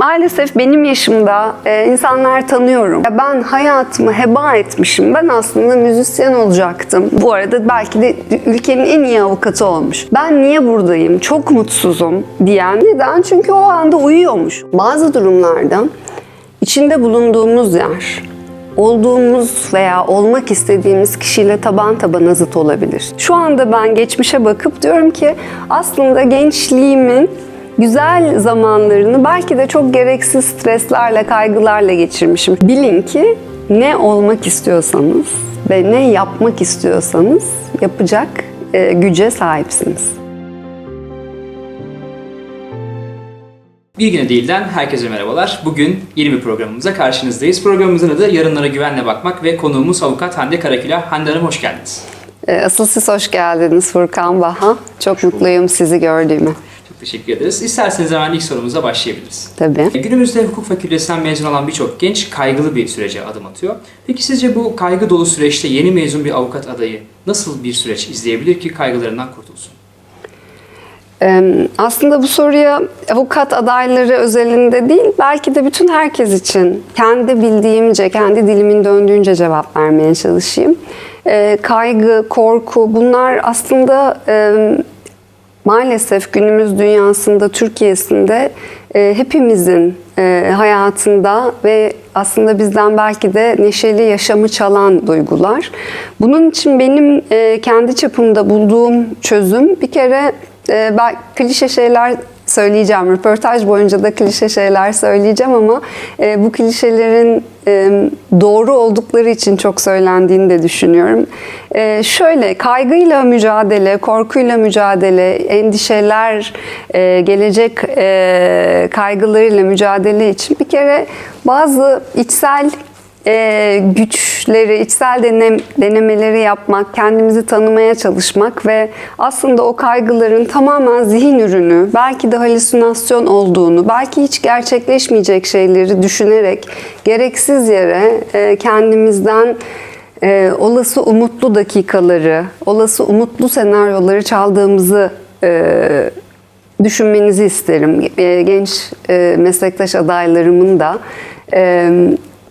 Maalesef benim yaşımda e, insanlar tanıyorum. Ya Ben hayatımı heba etmişim. Ben aslında müzisyen olacaktım. Bu arada belki de ülkenin en iyi avukatı olmuş. Ben niye buradayım? Çok mutsuzum diyen. Neden? Çünkü o anda uyuyormuş. Bazı durumlarda içinde bulunduğumuz yer, olduğumuz veya olmak istediğimiz kişiyle taban tabana zıt olabilir. Şu anda ben geçmişe bakıp diyorum ki aslında gençliğimin güzel zamanlarını belki de çok gereksiz streslerle, kaygılarla geçirmişim. Bilin ki ne olmak istiyorsanız ve ne yapmak istiyorsanız yapacak e, güce sahipsiniz. Bir güne değilden herkese merhabalar. Bugün yeni bir programımıza karşınızdayız. Programımızın adı Yarınlara Güvenle Bakmak ve konuğumuz avukat Hande Karakila. Hande Hanım hoş geldiniz. E, Asıl siz hoş geldiniz Furkan Baha. Çok mutluyum sizi gördüğüme. Teşekkür ederiz. İsterseniz hemen ilk sorumuza başlayabiliriz. Tabii. E, Günümüzde hukuk fakültesinden mezun olan birçok genç kaygılı bir sürece adım atıyor. Peki sizce bu kaygı dolu süreçte yeni mezun bir avukat adayı nasıl bir süreç izleyebilir ki kaygılarından kurtulsun? Aslında bu soruya avukat adayları özelinde değil, belki de bütün herkes için kendi bildiğimce, kendi dilimin döndüğünce cevap vermeye çalışayım. Ee, Kaygı, korku bunlar aslında e, maalesef günümüz dünyasında, Türkiye'sinde e, hepimizin e, hayatında ve aslında bizden belki de neşeli yaşamı çalan duygular. Bunun için benim e, kendi çapımda bulduğum çözüm bir kere e, klişe şeyler söyleyeceğim. Röportaj boyunca da klişe şeyler söyleyeceğim ama e, bu klişelerin e, doğru oldukları için çok söylendiğini de düşünüyorum. E, şöyle kaygıyla mücadele, korkuyla mücadele, endişeler, e, gelecek e, kaygılarıyla mücadele için bir kere bazı içsel e, güçleri, içsel denem, denemeleri yapmak, kendimizi tanımaya çalışmak ve aslında o kaygıların tamamen zihin ürünü, belki de halüsinasyon olduğunu, belki hiç gerçekleşmeyecek şeyleri düşünerek gereksiz yere e, kendimizden e, olası umutlu dakikaları, olası umutlu senaryoları çaldığımızı e, düşünmenizi isterim. E, Genç e, meslektaş adaylarımın da e,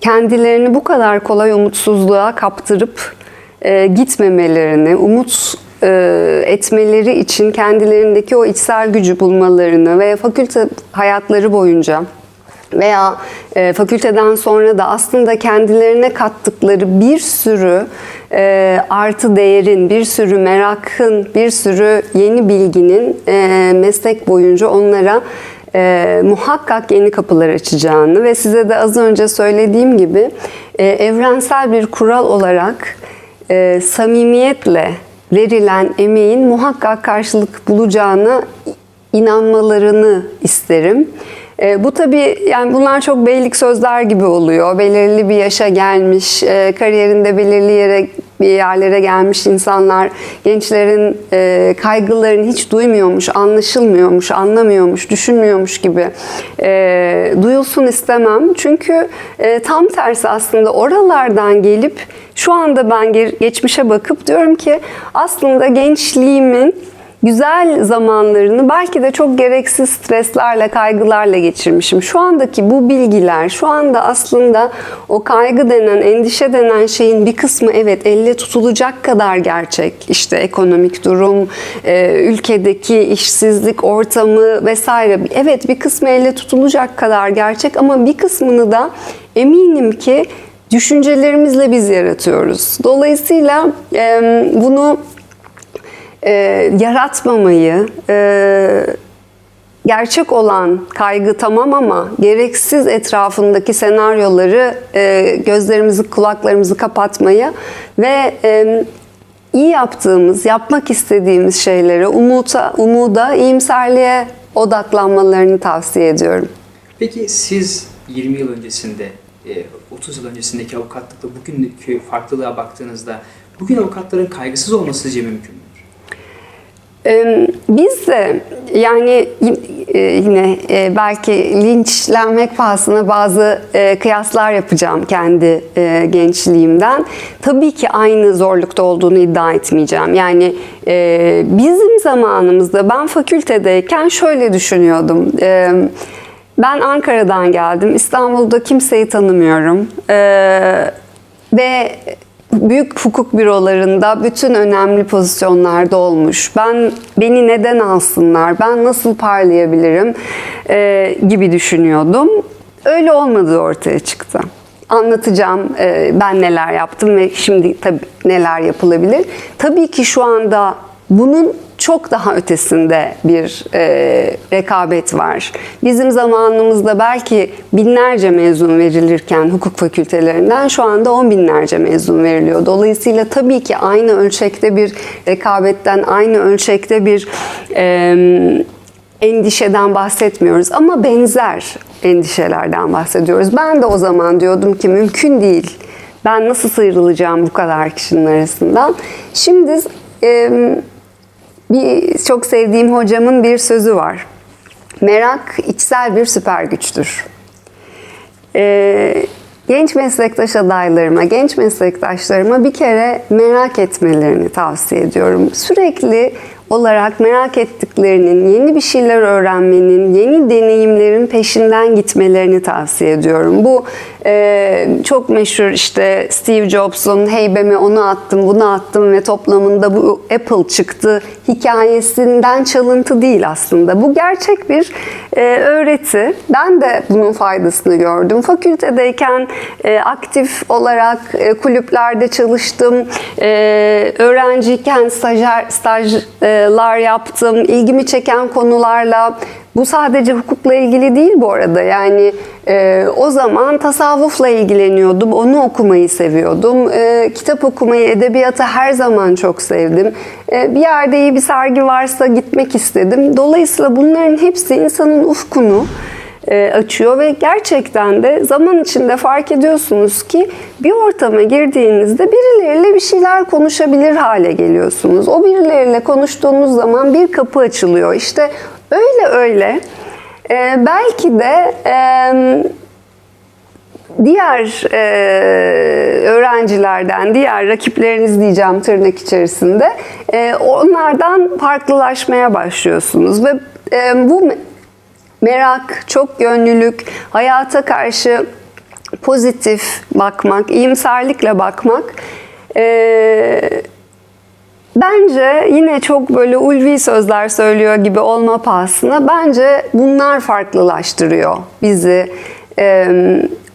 kendilerini bu kadar kolay umutsuzluğa kaptırıp e, gitmemelerini, umut e, etmeleri için kendilerindeki o içsel gücü bulmalarını ve fakülte hayatları boyunca veya e, fakülteden sonra da aslında kendilerine kattıkları bir sürü e, artı değerin, bir sürü merakın, bir sürü yeni bilginin e, meslek boyunca onlara e, muhakkak yeni kapılar açacağını ve size de az önce söylediğim gibi e, evrensel bir kural olarak e, samimiyetle verilen emeğin muhakkak karşılık bulacağını inanmalarını isterim. E, bu tabii yani bunlar çok beylik sözler gibi oluyor. Belirli bir yaşa gelmiş, e, kariyerinde belirli yere bir yerlere gelmiş insanlar gençlerin e, kaygılarını hiç duymuyormuş, anlaşılmıyormuş, anlamıyormuş, düşünmüyormuş gibi e, duyulsun istemem. Çünkü e, tam tersi aslında oralardan gelip şu anda ben ge- geçmişe bakıp diyorum ki aslında gençliğimin güzel zamanlarını belki de çok gereksiz streslerle, kaygılarla geçirmişim. Şu andaki bu bilgiler, şu anda aslında o kaygı denen, endişe denen şeyin bir kısmı evet elle tutulacak kadar gerçek. İşte ekonomik durum, e, ülkedeki işsizlik ortamı vesaire. Evet bir kısmı elle tutulacak kadar gerçek ama bir kısmını da eminim ki düşüncelerimizle biz yaratıyoruz. Dolayısıyla bunu e, yaratmamayı, e, gerçek olan kaygı tamam ama gereksiz etrafındaki senaryoları e, gözlerimizi, kulaklarımızı kapatmayı ve e, iyi yaptığımız, yapmak istediğimiz şeylere, umuta, umuda, iyimserliğe odaklanmalarını tavsiye ediyorum. Peki siz 20 yıl öncesinde, e, 30 yıl öncesindeki avukatlıkla bugünkü farklılığa baktığınızda bugün avukatların kaygısız olması sizce mümkün mü? Biz de yani e, yine e, belki linçlenmek pahasına bazı e, kıyaslar yapacağım kendi gençliğimden. Tabii ki aynı zorlukta olduğunu iddia etmeyeceğim. Yani bizim zamanımızda ben fakültedeyken şöyle düşünüyordum. Ben Ankara'dan geldim. İstanbul'da kimseyi tanımıyorum. Ve büyük hukuk bürolarında bütün önemli pozisyonlarda olmuş. Ben beni neden alsınlar? Ben nasıl parlayabilirim? Ee, gibi düşünüyordum. Öyle olmadığı ortaya çıktı. Anlatacağım e, ben neler yaptım ve şimdi tabii neler yapılabilir. Tabii ki şu anda bunun çok daha ötesinde bir e, rekabet var. Bizim zamanımızda belki binlerce mezun verilirken hukuk fakültelerinden şu anda on binlerce mezun veriliyor. Dolayısıyla tabii ki aynı ölçekte bir rekabetten, aynı ölçekte bir e, endişeden bahsetmiyoruz ama benzer endişelerden bahsediyoruz. Ben de o zaman diyordum ki mümkün değil. Ben nasıl sıyrılacağım bu kadar kişinin arasından? Şimdi e, bir çok sevdiğim hocamın bir sözü var. Merak içsel bir süper güçtür. Ee, genç meslektaş adaylarıma, genç meslektaşlarıma bir kere merak etmelerini tavsiye ediyorum. Sürekli olarak merak ettiklerinin, yeni bir şeyler öğrenmenin, yeni deneyimlerin peşinden gitmelerini tavsiye ediyorum. Bu e, çok meşhur işte Steve Jobs'un heybeme onu attım, bunu attım ve toplamında bu Apple çıktı hikayesinden çalıntı değil aslında. Bu gerçek bir e, öğreti. Ben de bunun faydasını gördüm. Fakültedeyken e, aktif olarak e, kulüplerde çalıştım. E, öğrenciyken stajyer, stajlar yaptım. İlgimi çeken konularla bu sadece hukukla ilgili değil bu arada. Yani e, o zaman tasavvufla ilgileniyordum. Onu okumayı seviyordum. E, kitap okumayı, edebiyatı her zaman çok sevdim. E, bir yerde iyi bir sergi varsa gitmek istedim. Dolayısıyla bunların hepsi insanın ufkunu açıyor ve gerçekten de zaman içinde fark ediyorsunuz ki bir ortama girdiğinizde birileriyle bir şeyler konuşabilir hale geliyorsunuz. O birileriyle konuştuğunuz zaman bir kapı açılıyor. İşte öyle öyle e, belki de e, diğer e, öğrencilerden, diğer rakipleriniz diyeceğim tırnak içerisinde e, onlardan farklılaşmaya başlıyorsunuz ve e, bu merak, çok yönlülük, hayata karşı pozitif bakmak, iyimserlikle bakmak e, bence yine çok böyle ulvi sözler söylüyor gibi olma pahasına bence bunlar farklılaştırıyor bizi e,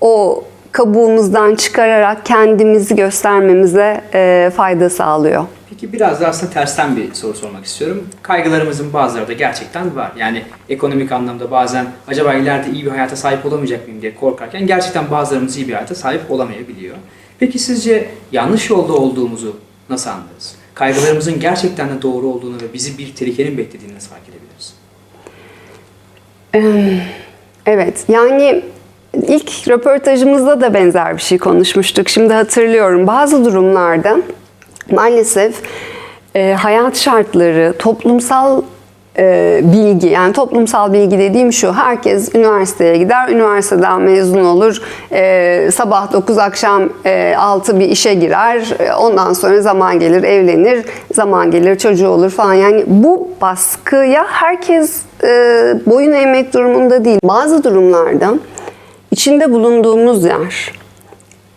o kabuğumuzdan çıkararak kendimizi göstermemize e, fayda sağlıyor. Peki biraz da aslında tersten bir soru sormak istiyorum. Kaygılarımızın bazıları da gerçekten var. Yani ekonomik anlamda bazen acaba ileride iyi bir hayata sahip olamayacak mıyım diye korkarken gerçekten bazılarımız iyi bir hayata sahip olamayabiliyor. Peki sizce yanlış yolda olduğumuzu nasıl anlarız? Kaygılarımızın gerçekten de doğru olduğunu ve bizi bir tehlikenin beklediğini nasıl fark edebiliriz? Evet, yani ilk röportajımızda da benzer bir şey konuşmuştuk. Şimdi hatırlıyorum. Bazı durumlarda maalesef e, hayat şartları, toplumsal e, bilgi, yani toplumsal bilgi dediğim şu, herkes üniversiteye gider, üniversiteden mezun olur, e, sabah 9 akşam e, 6 bir işe girer, e, ondan sonra zaman gelir evlenir, zaman gelir çocuğu olur falan. Yani bu baskıya herkes e, boyun eğmek durumunda değil. Bazı durumlarda içinde bulunduğumuz yer,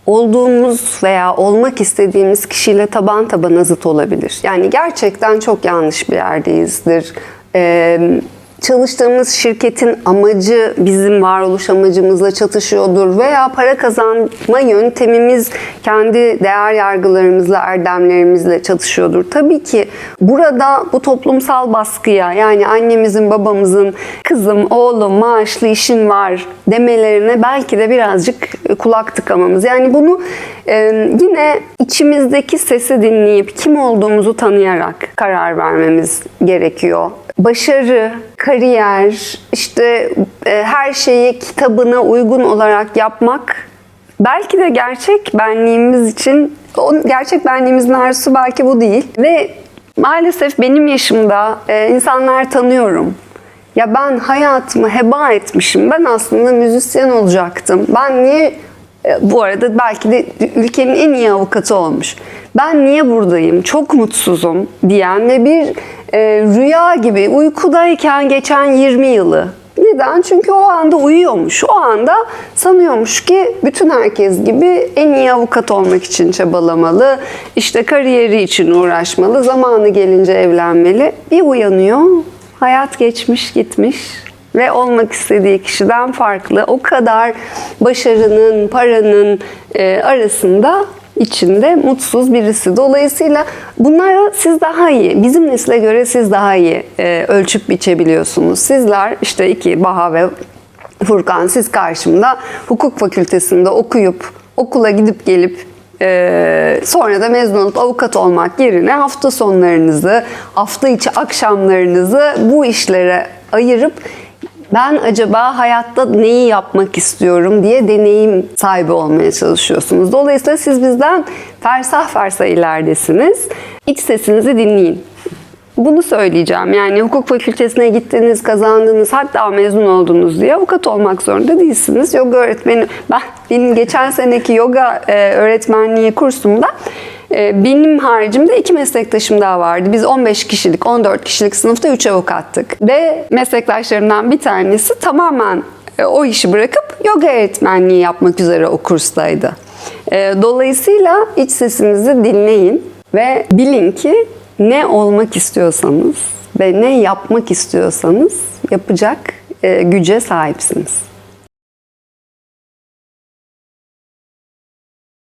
olduğumuz veya olmak istediğimiz kişiyle taban tabana zıt olabilir. Yani gerçekten çok yanlış bir yerdeyizdir. Ee, çalıştığımız şirketin amacı bizim varoluş amacımızla çatışıyordur veya para kazanma yöntemimiz kendi değer yargılarımızla, erdemlerimizle çatışıyordur. Tabii ki burada bu toplumsal baskıya yani annemizin, babamızın kızım, oğlum, maaşlı işin var demelerine belki de birazcık kulak tıkamamız. Yani bunu e, yine içimizdeki sesi dinleyip kim olduğumuzu tanıyarak karar vermemiz gerekiyor. Başarı, kariyer, işte e, her şeyi kitabına uygun olarak yapmak belki de gerçek benliğimiz için o gerçek benliğimizin arzusu belki bu değil ve maalesef benim yaşımda e, insanlar tanıyorum. Ya ben hayatımı heba etmişim. Ben aslında müzisyen olacaktım. Ben niye bu arada belki de ülkenin en iyi avukatı olmuş. Ben niye buradayım? Çok mutsuzum diyen ve bir e, rüya gibi uykudayken geçen 20 yılı ne Neden? Çünkü o anda uyuyormuş. O anda sanıyormuş ki bütün herkes gibi en iyi avukat olmak için çabalamalı. işte kariyeri için uğraşmalı. Zamanı gelince evlenmeli. Bir uyanıyor. Hayat geçmiş gitmiş ve olmak istediği kişiden farklı. O kadar başarının, paranın e, arasında içinde mutsuz birisi. Dolayısıyla bunları siz daha iyi, bizim nesile göre siz daha iyi e, ölçüp biçebiliyorsunuz. Sizler işte iki Baha ve Furkan siz karşımda hukuk fakültesinde okuyup okula gidip gelip e, sonra da mezun olup avukat olmak yerine hafta sonlarınızı, hafta içi akşamlarınızı bu işlere ayırıp ben acaba hayatta neyi yapmak istiyorum diye deneyim sahibi olmaya çalışıyorsunuz. Dolayısıyla siz bizden fersah fersah ileridesiniz. İç sesinizi dinleyin. Bunu söyleyeceğim. Yani hukuk fakültesine gittiniz, kazandınız, hatta mezun oldunuz diye avukat olmak zorunda değilsiniz. Yoga öğretmeni, ben benim geçen seneki yoga e, öğretmenliği kursumda benim haricimde iki meslektaşım daha vardı. Biz 15 kişilik, 14 kişilik sınıfta 3 avukattık. Ve meslektaşlarımdan bir tanesi tamamen e, o işi bırakıp yoga öğretmenliği yapmak üzere o kurstaydı. E, Dolayısıyla iç sesinizi dinleyin ve bilin ki ne olmak istiyorsanız ve ne yapmak istiyorsanız yapacak e, güce sahipsiniz.